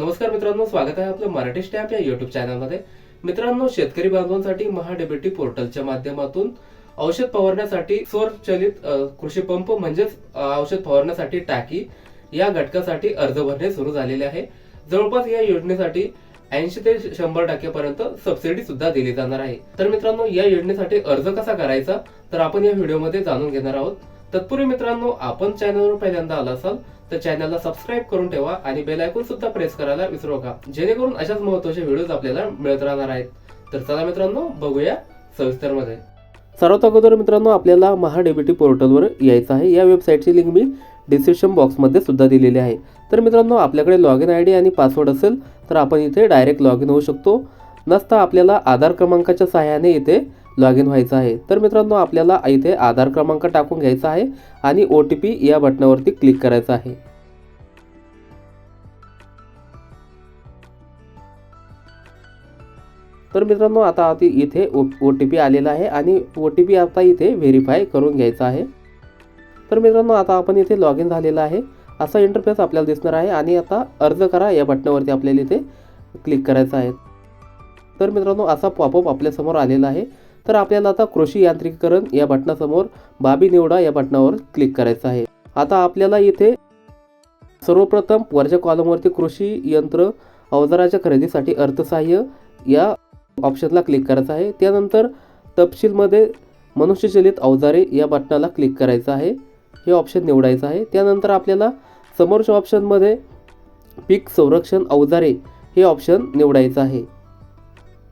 नमस्कार मित्रांनो स्वागत आहे आपलं मराठी स्टॅम्प या युट्यूब चॅनलमध्ये मित्रांनो शेतकरी बांधवांसाठी महाडेबिटी पोर्टलच्या माध्यमातून औषध फवारण्यासाठी स्वरचलित कृषी पंप म्हणजेच औषध फवारण्यासाठी टाकी या घटकासाठी अर्ज भरणे सुरू झालेले आहे. जवळपास या योजनेसाठी ऐंशी ते शंभर टक्क्यापर्यंत सबसिडी सुद्धा दिली जाणार आहे. तर मित्रांनो या योजनेसाठी अर्ज कसा करायचा? तर आपण या व्हिडिओमध्ये जाणून घेणार आहोत. तत्पूर्वी मित्रांनो आपण चॅनलवर पहिल्यांदा आला असाल तर चॅनलला सबस्क्राईब करून ठेवा आणि बेल आयकॉन सुद्धा प्रेस करायला विसरू नका. जेणेकरून अशाच महत्त्वाचे व्हिडिओज आपल्याला मिळत राहणार आहेत. तर चला मित्रांनो बघूया सविस्तरमध्ये. सर्वात अगोदर मित्रांनो आपल्याला महाडेबिटी पोर्टलवर यायचं आहे. या वेबसाईटची लिंक मी डिस्क्रिप्शन बॉक्समध्ये सुद्धा दिलेली आहे. तर मित्रांनो आपल्याकडे लॉग इन आय डी आणि पासवर्ड असेल तर आपण इथे डायरेक्ट लॉग इन होऊ शकतो. नसता आपल्याला आधार क्रमांकाच्या सहाय्याने इथे लॉग इन व्हायचं आहे. तर मित्रांनो आपल्याला इथे आधार क्रमांक टाकून घ्यायचा आहे आणि ओ टी पी या बटनावरती क्लिक करायचं आहे. तर मित्रांनो आता आधी इथे ओ टी पी आलेला आहे आणि ओ टी पी आता इथे व्हेरीफाय करून घ्यायचा आहे. तर मित्रांनो आता आपण इथे लॉग इन झालेला आहे. असा इंटरफेस आपल्याला दिसणार आहे आणि आता अर्ज करा या बटनावरती आपल्याला इथे क्लिक करायचं आहे. तर मित्रांनो असा पॉपअप आपल्यासमोर आलेला आहे. तर आपल्याला आता कृषी यांत्रिकीकरण या बटनासमोर बाबी निवडा या बटनावर क्लिक करायचं आहे. आता आपल्याला इथे सर्वप्रथम वरच्या कॉलमवरती कृषी यंत्र अवजाराच्या खरेदीसाठी अर्थसहाय्य या ऑप्शनला क्लिक करायचं आहे. त्यानंतर तपशीलमध्ये मनुष्यचलित अवजारे या बटनाला क्लिक करायचं आहे. हे ऑप्शन निवडायचं आहे. त्यानंतर आपल्याला समोरच्या ऑप्शनमध्ये पीक संरक्षण अवजारे हे ऑप्शन निवडायचं आहे.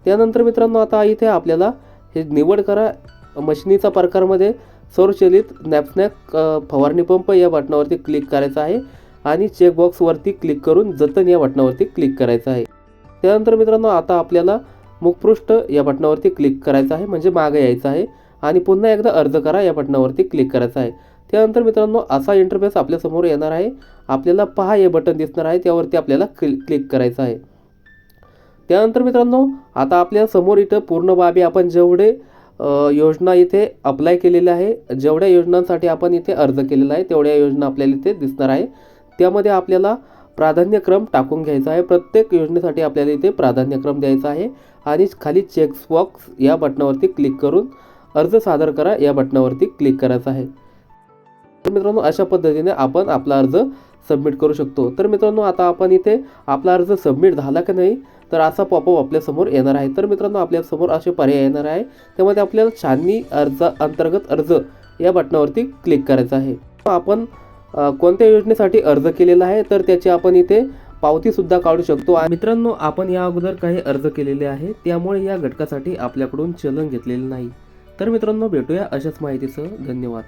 त्यानंतर मित्रांनो आता इथे आपल्याला हे निवड करा. मशिनीचा प्रकारमध्ये स्वरचलित नॅपस्नॅक फवारणी पंप या बटनावरती क्लिक करायचं आहे आणि चेकबॉक्सवरती क्लिक करून जतन या बटनावरती क्लिक करायचं आहे. त्यानंतर मित्रांनो आता आपल्याला मुखपृष्ठ या बटनावरती क्लिक करायचं आहे म्हणजे मागे यायचं आहे आणि पुन्हा एकदा अर्ज करा या बटनावरती क्लिक करायचं आहे. त्यानंतर मित्रांनो असा इंटरफेस आपल्यासमोर येणार आहे. आपल्याला पहा हे बटन दिसणार आहे त्यावरती आपल्याला क्लिक क्लिक करायचं आहे. त्यानंतर मित्रांनो आता आपल्यासमोर इथं पूर्ण बाबी आपण जेवढे योजना इथे अप्लाय केलेल्या आहे जेवढ्या योजनांसाठी आपण इथे अर्ज केलेला आहे तेवढ्या योजना आपल्याला इथे दिसणार आहे. त्यामध्ये आपल्याला प्राधान्यक्रम टाकून घ्यायचा आहे. प्रत्येक योजनेसाठी आपल्याला इथे प्राधान्यक्रम द्यायचा आहे. आणि खाली चेक्स बॉक्स या बटनावरती क्लिक करून अर्ज सादर करा या बटनावरती क्लिक करायचा आहे. तर मित्रांनो अशा पद्धतीने आपण आपला अर्ज सबमिट करू शकतो. तर मित्रांनो आता आपण इथे आपला अर्ज सबमिट झाला की नाही तर असा पॉपअप आपल्यासमोर येणार आहे. तर मित्रांनो आपल्यासमोर असे पर्याय येणार आहे. त्यामध्ये आपल्याला छाननी अर्ज अंतर्गत अर्ज या बटनावरती क्लिक करायचं आहे. आपण कोणत्या योजनेसाठी अर्ज केलेला आहे तर त्याची आपण इथे पावती सुद्धा काढू शकतो. मित्रांनो आपण या अगोदर काही अर्ज केलेले आहे त्यामुळे या घटकासाठी आपल्याकडून चलन घेतलेले नाही. तर मित्रांनो भेटूया अशाच माहितीसह. धन्यवाद.